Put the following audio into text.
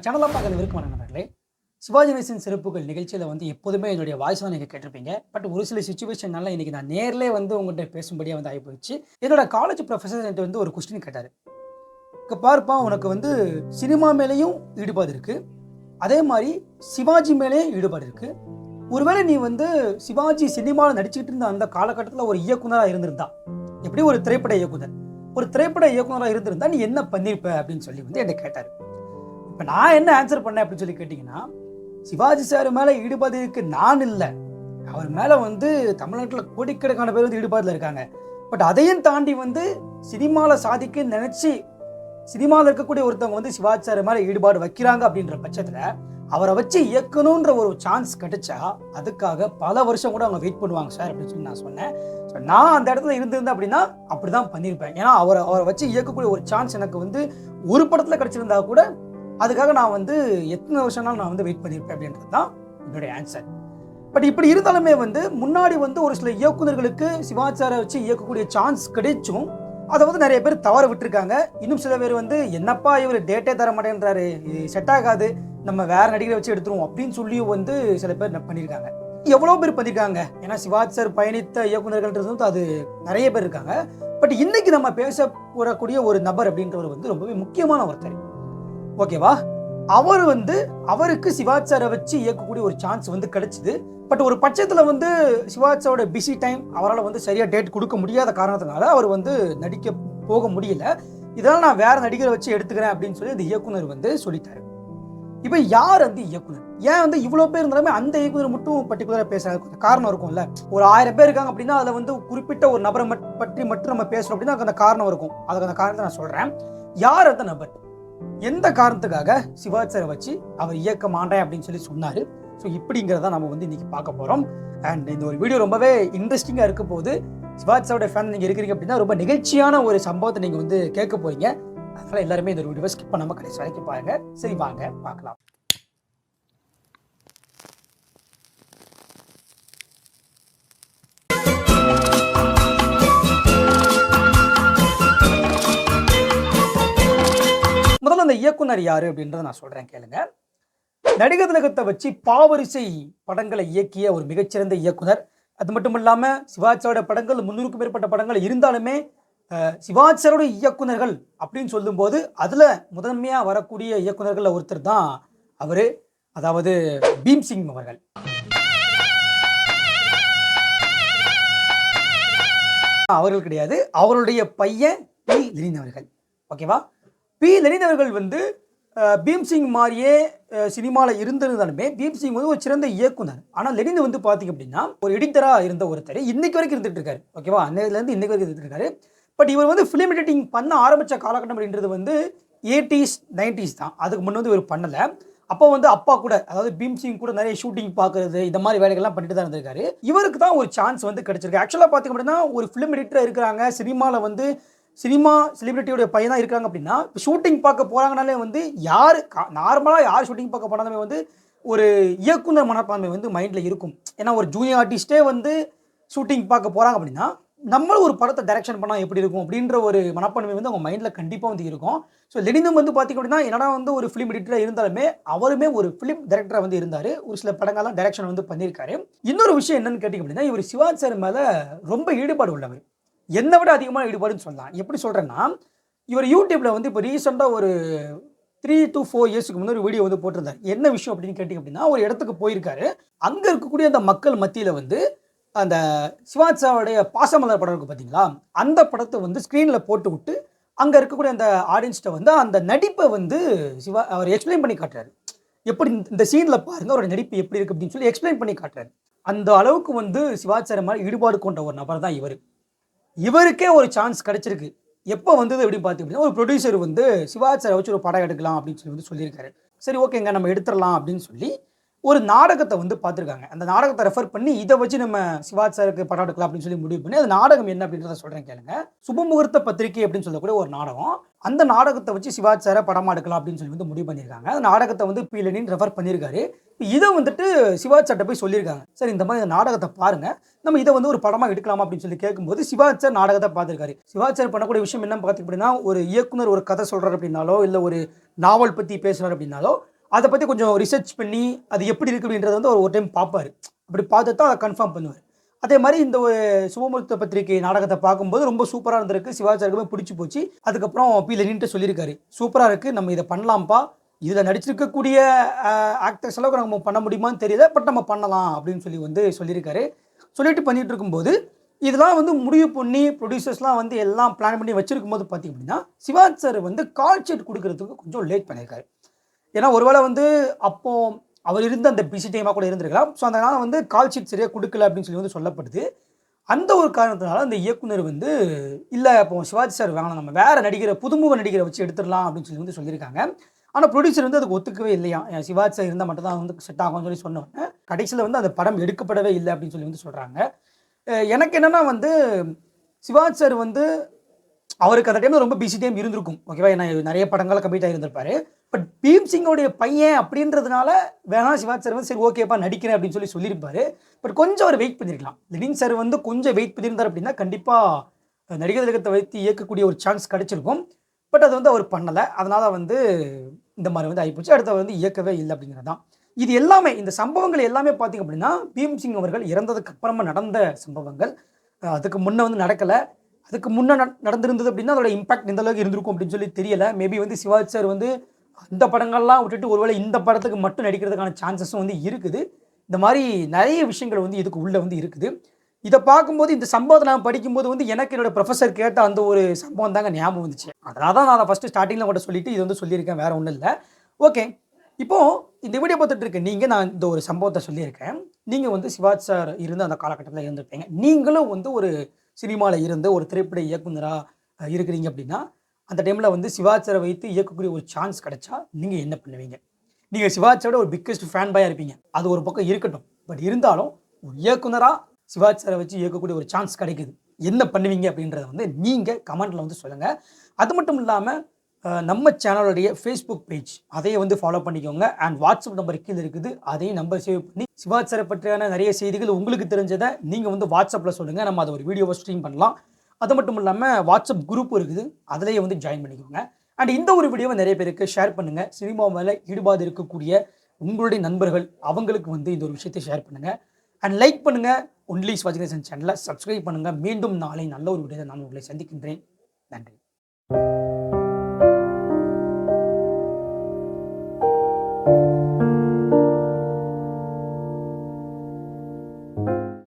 நம்ம சேனலில் பார்க்குற விருப்பமான நண்பர்களே சிவாஜி நேசன் சிறப்புகள் நிகழ்ச்சியில் வந்து எப்போதுமே என்னுடைய வாய்ஸ் தான் நீங்கள் கேட்டிருப்பீங்க. பட் ஒரு சில சுச்சுவேஷன்னால இன்றைக்கி நான் நேரிலே வந்து உங்கள்கிட்ட பேசும்படியாக வந்து ஆகி போயிடுச்சு என்னோட காலேஜ் ப்ரொஃபஸர் என்கிட்ட வந்து ஒரு கொஸ்டின் கேட்டார். இப்போ பார்ப்பா உனக்கு வந்து சினிமா மேலேயும் ஈடுபாடு இருக்குது அதே மாதிரி சிவாஜி மேலேயும் ஈடுபாடு இருக்குது ஒருவேளை நீ வந்து சிவாஜி சினிமாவில் நடிச்சுக்கிட்டு இருந்த அந்த காலகட்டத்தில் ஒரு இயக்குனராக இருந்திருந்தா எப்படி ஒரு திரைப்பட இயக்குனர்? ஒரு திரைப்பட இயக்குனராக இருந்திருந்தா நீ என்ன பண்ணியிருப்ப அப்படின்னு சொல்லி வந்து என்னை கேட்டார். இப்போ நான் என்ன ஆன்சர் பண்ணேன் அப்படின்னு சொல்லி கேட்டிங்கன்னா சிவாஜி சார் மேலே ஈடுபாடு இருக்கு நான் இல்லை. அவர் மேலே வந்து தமிழ்நாட்டில் கோடிக்கணக்கான பேர் வந்து ஈடுபாடில் இருக்காங்க. பட் அதையும் தாண்டி வந்து சினிமாவில் சாதிக்க நினச்சி சினிமாவில் இருக்கக்கூடிய ஒருத்தவங்க வந்து சிவாஜி சார் மேலே ஈடுபாடு வைக்கிறாங்க அப்படின்ற பட்சத்தில் அவரை வச்சு இயக்கணுன்ற ஒரு சான்ஸ் கிடைச்சா அதுக்காக பல வருஷம் கூட அவங்க வெயிட் பண்ணுவாங்க சார் அப்படின்னு சொல்லி நான் சொன்னேன். ஸோ நான் அந்த இடத்துல இருந்திருந்தேன் அப்படின்னா அப்படி தான் பண்ணியிருப்பேன். ஏன்னா அவரை அவரை வச்சு இயக்கக்கூடிய ஒரு சான்ஸ் எனக்கு வந்து ஒரு படத்தில் கிடச்சிருந்தா கூட அதுக்காக நான் வந்து எத்தனை வருஷம்னாலும் நான் வந்து வெயிட் பண்ணியிருப்பேன் அப்படின்றது தான் என்னுடைய ஆன்சர் பட் இப்படி இருந்தாலுமே வந்து முன்னாடி வந்து ஒரு சில இயக்குனர்களுக்கு சிவாச்சாரை வச்சு இயக்கக்கூடிய சான்ஸ் கிடைச்சும் அதை வந்து நிறைய பேர் தவற விட்டுருக்காங்க. இன்னும் சில பேர் வந்து என்னப்பா இவர் டேட்டே தர மாட்டேன்றாரு இது செட் ஆகாது நம்ம வேற நடிகரை வச்சு எடுத்துருவோம் அப்படின்னு சொல்லியும் வந்து சில பேர் பண்ணியிருக்காங்க. எவ்வளோ பேர் பண்ணியிருக்காங்க? ஏன்னா சிவாச்சார் பயணித்த இயக்குநர்கள்ன்றது வந்து அது நிறைய பேர் இருக்காங்க. பட் இன்னைக்கு நம்ம பேச போறக்கூடிய ஒரு நபர் அப்படின்றவர் வந்து ரொம்பவே முக்கியமான ஒருத்தர். ஓகேவா? அவர் வந்து அவருக்கு சிவாச்சாரை வச்சு இயக்கக்கூடிய ஒரு சான்ஸ் வந்து கிடைச்சிது. பட் ஒரு பட்சத்தில் வந்து சிவாச்சாரோட பிஸி டைம் அவரால் வந்து சரியாக டேட் கொடுக்க முடியாத காரணத்தினால அவர் வந்து நடிக்க போக முடியல. இதனால் நான் வேற நடிகரை வச்சு எடுத்துக்கிறேன் அப்படின்னு சொல்லி அந்த இயக்குனர் வந்து சொல்லிட்டாரு. இப்போ யார் அந்த இயக்குனர்? ஏன் வந்து இவ்வளோ பேர் இருந்தாலுமே அந்த இயக்குனர் மட்டும் பர்டிகுலராக பேசுறாங்க கொஞ்சம் காரணம் இருக்கும்ல. ஒரு ஆயிரம் பேர் இருக்காங்க அப்படின்னா அதில் வந்து குறிப்பிட்ட ஒரு நபரை பற்றி மட்டும் நம்ம பேசுகிறோம் அப்படின்னா அதுக்கு அந்த காரணம் இருக்கும். அதுக்கு அந்த காரணத்தை நான் சொல்கிறேன் யார் அந்த நபர்? எந்த காரணத்துக்காக சிவாஜ் சாரை வச்சு அவர் இயக்க மாட்டேன் அப்படின்னு சொல்லி சொன்னார்? ஸோ இப்படிங்கிறத நம்ம வந்து இன்னைக்கு பார்க்க போகிறோம் அண்ட் இந்த ஒரு வீடியோ ரொம்பவே இன்ட்ரெஸ்டிங்காக இருக்க போது சிவாஜி சாரோட ஃபேன் நீங்கள் இருக்கிறீங்க அப்படின்னா ரொம்ப நிகழ்ச்சியான ஒரு சம்பவத்தை நீங்கள் வந்து கேட்க போறீங்க. அதனால எல்லாருமே இந்த வீடியோவை ஸ்கிப் பண்ணாமல் கடைசி வரைக்கும் பாருங்க. சரி வாங்க பார்க்கலாம். இயக்குனர் யாரு அப்படின்றத நான் சொல்றேன் கேளுங்க. நடிகர் திலகத்தை வச்சு பாவரிசை படங்களை இயக்கிய ஒரு மிகச்சிறந்த இயக்குனர். அது மட்டும் இல்லாமல் சிவாஜியோட படங்கள் முன்னூறுக்கும் மேற்பட்ட படங்கள் இருந்தாலுமே சிவாச்சாரோட இயக்குனர்கள் அப்படின்னு சொல்லும்போது அதில் முதன்மையாக வரக்கூடிய இயக்குனர்களில் ஒருத்தர் தான் அவர். அதாவது பீம் சிங் அவர்கள். அவர்கள் கிடையாது. அவருடைய பையன் பி. லெனின் அவர்கள். ஓகேவா? பி லலித் அவர்கள் வந்து பீம்சிங் மாதிரியே சினிமாவில் இருந்திருந்தாலுமே பீம்சிங் வந்து ஒரு சிறந்த இயக்குனர். ஆனால் லெனின் வந்து பார்த்தீங்க அப்படின்னா ஒரு எடிட்டராக இருந்த ஒருத்தர் இன்னைக்கு வரைக்கும் இருந்துகிட்டு இருக்காரு. ஓகேவா அன்னையிலேருந்து இன்னைக்கு வரைக்கும் இருந்துட்டு இருக்காரு. பட் இவர் வந்து ஃபிலிம் எடிட்டிங் பண்ண ஆரம்பித்த காலகட்டம் அப்படின்றது வந்து எயிட்டிஸ் நைன்டிஸ் தான். அதுக்கு முன்னே வந்து இவர் பண்ணலை. அப்போ வந்து அப்பா கூட அதாவது பீம்சிங் கூட நிறைய ஷூட்டிங் பார்க்கறது இந்த மாதிரி வேலைகள்லாம் பண்ணிட்டு தான் இருந்திருக்காரு. இவருக்கு தான் ஒரு சான்ஸ் வந்து கிடைச்சிருக்கு. ஆக்சுவலாக பார்த்தீங்க அப்படின்னா ஒரு ஃபிலிம் எடிட்டர் இருக்கிறாங்க. சினிமாவில் வந்து சினிமா செலிபிரிட்டியோட பையன் தான் இருக்காங்க அப்படின்னா ஷூட்டிங் பார்க்க போகிறாங்கனாலே வந்து யார் நார்மலாக யார் ஷூட்டிங் பார்க்க போனாலுமே வந்து ஒரு இயக்குனர் மனப்பான்மை வந்து மைண்டில் இருக்கும். ஏன்னா ஒரு ஜூனியர் ஆர்டிஸ்டே வந்து ஷூட்டிங் பார்க்க போகிறாங்க அப்படின்னா நம்மளும் ஒரு படத்தை டைரக்ஷன் பண்ணால் எப்படி இருக்கும் அப்படின்ற ஒரு மனப்பான்மை வந்து அவங்க மைண்டில் கண்டிப்பாக வந்து இருக்கும். ஸோ லெனினும் வந்து பார்த்திங்க அப்படின்னா என்னடா வந்து ஒரு ஃபிலிம் எடிட்டராக இருந்தாலுமே அவருமே ஒரு ஃபிலிம் டைரக்டராக வந்து இருந்தார். ஒரு சில படங்கள்லாம் டைரக்ஷன் வந்து பண்ணியிருக்காரு. இன்னொரு விஷயம் என்னன்னு கேட்டிங்க அப்படின்னா இவர் சிவாஜ் சார் மேலே ரொம்ப ஈடுபாடு உள்ளவர். என்னை விட அதிகமாக ஈடுபாடுன்னு சொல்லலாம். எப்படி சொல்கிறேன்னா இவர் யூடியூப்பில் வந்து இப்போ ரீசெண்டாக ஒரு த்ரீ டு ஃபோர் இயர்ஸ்க்கு முன்னாடி வீடியோ வந்து போட்டிருந்தார். என்ன விஷயம் அப்படின்னு கேட்டிங்க அப்படின்னா ஒரு இடத்துக்கு போயிருக்காரு. அங்கே இருக்கக்கூடிய அந்த மக்கள் மத்தியில் வந்து அந்த சிவாஜி பாசமலர் படம் இருக்குது பார்த்தீங்களா அந்த படத்தை வந்து ஸ்க்ரீனில் போட்டு விட்டு அங்கே இருக்கக்கூடிய அந்த ஆடியன்ஸ்கிட்ட வந்து அந்த நடிப்பை வந்து சிவா அவர் எக்ஸ்பிளைன் பண்ணி காட்டுறாரு. எப்படி இந்த- சீனில் பாருங்க அவரோட நடிப்பு எப்படி இருக்குது அப்படின்னு சொல்லி எக்ஸ்பிளைன் பண்ணி காட்டுறாரு. அந்த அளவுக்கு வந்து சிவாச்சாரம் மாதிரி ஈடுபாடு கொண்ட ஒரு நபர் தான் இவர். இவருக்கே ஒரு சான்ஸ் கிடைச்சிருக்கு. எப்போ வந்தது அப்படின்னு பார்த்து அப்படின்னா ஒரு ப்ரொடியூசர் வந்து சிவாஜி வச்சு ஒரு படம் எடுக்கலாம் அப்படின்னு சொல்லி வந்து சொல்லியிருக்காரு. சரி ஓகேங்க நம்ம எடுத்துடலாம் அப்படின்னு சொல்லி ஒரு நாடகத்தை வந்து பார்த்துருக்காங்க. அந்த நாடகத்தை ரெஃபர் பண்ணி இதை வச்சு நம்ம சிவாஜ் சாருக்கு படம் எடுக்கலாம் அப்படின்னு சொல்லி முடிவு பண்ணி அந்த நாடகம் என்ன அப்படின்றத சொல்கிறேன் கேளுங்க. சுபமுகூர்த்த பத்திரிகை அப்படின்னு சொல்லக்கூடிய ஒரு நாடகம். அந்த நாடகத்தை வச்சு சிவாஜ் சாரை படமா எடுக்கலாம் அப்படின்னு சொல்லி வந்து முடிவு பண்ணியிருக்காங்க. அந்த நாடகத்தை வந்து பீலனின் ரெஃபர் பண்ணியிருக்காரு. இதை வந்துட்டு சிவாஜ் சார்ட்ட போய் சொல்லியிருக்காங்க. சார் இந்த மாதிரி நாடகத்தை பாருங்க. நம்ம இதை வந்து ஒரு படமா எடுக்கலாமா? அப்படின்னு சொல்லி கேட்கும்போது சிவாஜ் சார் நாடகத்தை பார்த்துருக்காரு. சிவாஜ் சார் பண்ணக்கூடிய விஷயம் என்ன பார்த்து அப்படின்னா ஒரு இயக்குனர் ஒரு கதை சொல்கிறார் அப்படின்னாலோ இல்லை ஒரு நாவல் பற்றி பேசுகிறார் அப்படின்னாலோ அதை பற்றி கொஞ்சம் ரிசர்ச் பண்ணி அது எப்படி இருக்குது அப்படின்றத வந்து அவர் ஒரு டைம் பார்ப்பாரு. அப்படி பார்த்து தான் அதை கன்ஃபார்ம் பண்ணுவார். அதே மாதிரி இந்த ஒரு சுபமுகூர்த்த பத்திரிகை நாடகத்தை பார்க்கும்போது ரொம்ப சூப்பராக இருந்திருக்கு. சிவாச்சாருக்குமே பிடிச்சி போச்சு. அதுக்கப்புறம் பி லெனின்ட்டு சொல்லியிருக்காரு. சூப்பராக இருக்குது நம்ம இதை பண்ணலாம்ப்பா. இதில் நடிச்சிருக்கக்கூடிய ஆக்டர்ஸ் அளவுக்கு நம்ம பண்ண முடியுமான்னு தெரியல. பட் நம்ம பண்ணலாம் அப்படின்னு சொல்லி வந்து சொல்லியிருக்காரு. சொல்லிட்டு பண்ணிட்டு இருக்கும்போது இதெல்லாம் வந்து முடிவு பண்ணி ப்ரொடியூசர்ஸ்லாம் வந்து எல்லாம் பிளான் பண்ணி வச்சிருக்கும் போது பார்த்திங்க அப்படின்னா சிவாஜ் சார் வந்து கால் ஷீட் கொடுக்கறதுக்கு கொஞ்சம் லேட் பண்ணியிருக்காரு. ஏன்னா ஒருவேளை வந்து அப்போ அவர் இருந்த அந்த பிசி டைமாக கூட இருந்திருக்கலாம். ஸோ அதனால் வந்து கால் ஷீட் சரியாக கொடுக்கல அப்படின்னு சொல்லி வந்து சொல்லப்படுது. அந்த ஒரு காரணத்தினால அந்த இயக்குனர் வந்து இல்லை இப்போ சிவாஜி சார் வேணாம் நம்ம வேறு நடிகரை புதுமுக நடிகரை வச்சு எடுத்துடலாம் அப்படின்னு சொல்லி வந்து சொல்லியிருக்காங்க. ஆனால் ப்ரொடியூசர் வந்து அதுக்கு ஒத்துக்கவே இல்லையா? ஏன் சிவாஜி சார் இருந்தால் மட்டும் தான் வந்து செட் ஆகும்னு சொல்லி சொன்னோன்னே கடைசியில் வந்து அந்த படம் எடுக்கப்படவே இல்லை அப்படின்னு சொல்லி வந்து சொல்கிறாங்க எனக்கு என்னென்னா வந்து சிவாஜி சார் வந்து அவருக்கு அந்த டைமில் ரொம்ப பிஸி டைம் இருந்திருக்கும். ஓகேவா ஏன்னா நிறைய படங்களை கம்ப்ளீட் ஆகியிருந்திருப்பாரு பட் பீம் சிங்கோடைய பையன் அப்படின்றதுனால வேணா சிவாஜ் சார் வந்து சரி ஓகேப்பா நடிக்கிறேன் அப்படின்னு சொல்லி சொல்லியிருப்பாரு. பட் கொஞ்சம் அவர் வெயிட் பண்ணியிருக்கலாம் லெனின் சார் வந்து கொஞ்சம் வெயிட் பண்ணியிருந்தார் அப்படின்னா கண்டிப்பாக நடிகர் திலகத்தை வைத்து இயக்கக்கூடிய ஒரு சான்ஸ் கிடச்சிருக்கும். பட் அது வந்து அவர் பண்ணலை. அதனால் வந்து இந்த மாதிரி வந்து ஆகிப்போச்சு அடுத்து வந்து இயக்கவே இல்லை அப்படிங்கிறது தான். இது எல்லாமே இந்த சம்பவங்கள் எல்லாமே பார்த்திங்க அப்படின்னா பீம் சிங் அவர்கள் இறந்ததுக்கு அப்புறமா நடந்த சம்பவங்கள். அதுக்கு முன்னே வந்து நடக்கலை. அதுக்கு முன்னே நடந்திருந்தது அப்படின்னா அதோட இம்பாக்ட் இந்த அளவுக்கு இருந்திருக்கும் அப்படின்னு சொல்லி தெரியல. மேபி வந்து சிவாஜி சார் வந்து அந்த படங்கள்லாம் விட்டுட்டு ஒருவேளை இந்த படத்துக்கு மட்டும் நடிக்கிறதுக்கான சான்சஸும் வந்து இருக்குது. இந்த மாதிரி நிறைய விஷயங்கள் வந்து இதுக்கு உள்ளே வந்து இருக்குது. இதை பார்க்கும்போது இந்த சம்பவத்தை நான் படிக்கும்போது வந்து எனக்கு என்னோட ப்ரொஃபஸர் கேட்ட அந்த ஒரு சம்பவம் தாங்க ஞாபகம் வந்துச்சு. அதனால தான் நான் அதை ஃபஸ்ட்டு ஸ்டார்டிங்கில் கூட சொல்லிட்டு இது வந்து சொல்லியிருக்கேன் வேற ஒன்றும் இல்லை. ஓகே இப்போது இந்த வீடியோ பார்த்துட்டு இருக்க நீங்கள் நான் இந்த ஒரு சம்பவத்தை சொல்லியிருக்கேன். நீங்கள் வந்து சிவாஜ் சார் இருந்து அந்த காலகட்டத்தில் இருந்திருப்பீங்க. நீங்களும் வந்து ஒரு சினிமாவில் இருந்த ஒரு திரைப்பட இயக்குனராக இருக்கிறீங்க அப்படின்னா அந்த டைமில் வந்து சிவாச்சரை வைத்து இயக்கக்கூடிய ஒரு சான்ஸ் கிடைச்சா நீங்கள் என்ன பண்ணுவீங்க? நீங்கள் சிவாச்சரோட ஒரு பிக்கஸ்ட் ஃபேன் பாயாக இருப்பீங்க. அது ஒரு பக்கம் இருக்கட்டும். பட் இருந்தாலும் ஒரு இயக்குனராக சிவாஜி வச்சு இயக்கக்கூடிய ஒரு சான்ஸ் கிடைக்குது. என்ன பண்ணுவீங்க அப்படின்றத வந்து நீங்கள் கமெண்ட்டில் வந்து சொல்லுங்கள் அது மட்டும் இல்லாமல் நம்ம சேனலுடைய ஃபேஸ்புக் பேஜ் அதையே வந்து ஃபாலோ பண்ணிக்கோங்க. அண்ட் வாட்ஸ்அப் நம்பர் கீழே இருக்குது. அதையும் நம்பர் சேவ் பண்ணி சிவாஜி சாரை பற்றியான நிறைய செய்திகள் உங்களுக்கு தெரிஞ்சதை நீங்கள் வந்து வாட்ஸ்அப்பில் சொல்லுங்கள் நம்ம அதை ஒரு வீடியோவை ஸ்ட்ரீம் பண்ணலாம். அது மட்டும் இல்லாமல் வாட்ஸ்அப் குரூப் இருக்குது. அதிலேயே வந்து ஜாயின் பண்ணிக்கோங்க. அண்ட் இந்த ஒரு வீடியோவை நிறைய பேருக்கு ஷேர் பண்ணுங்கள் சினிமா மேலே ஈடுபாடு இருக்கக்கூடிய உங்களுடைய நண்பர்கள் அவங்களுக்கு வந்து இந்த ஒரு விஷயத்தை ஷேர் பண்ணுங்கள் அண்ட் லைக் பண்ணுங்கள் ஒன்லி ஸ்வாஜிகேசன் சேனலை சப்ஸ்கிரைப் பண்ணுங்கள் மீண்டும் நாளை நல்ல ஒரு வீடியோ நான் உங்களை சந்திக்கின்றேன். நன்றி.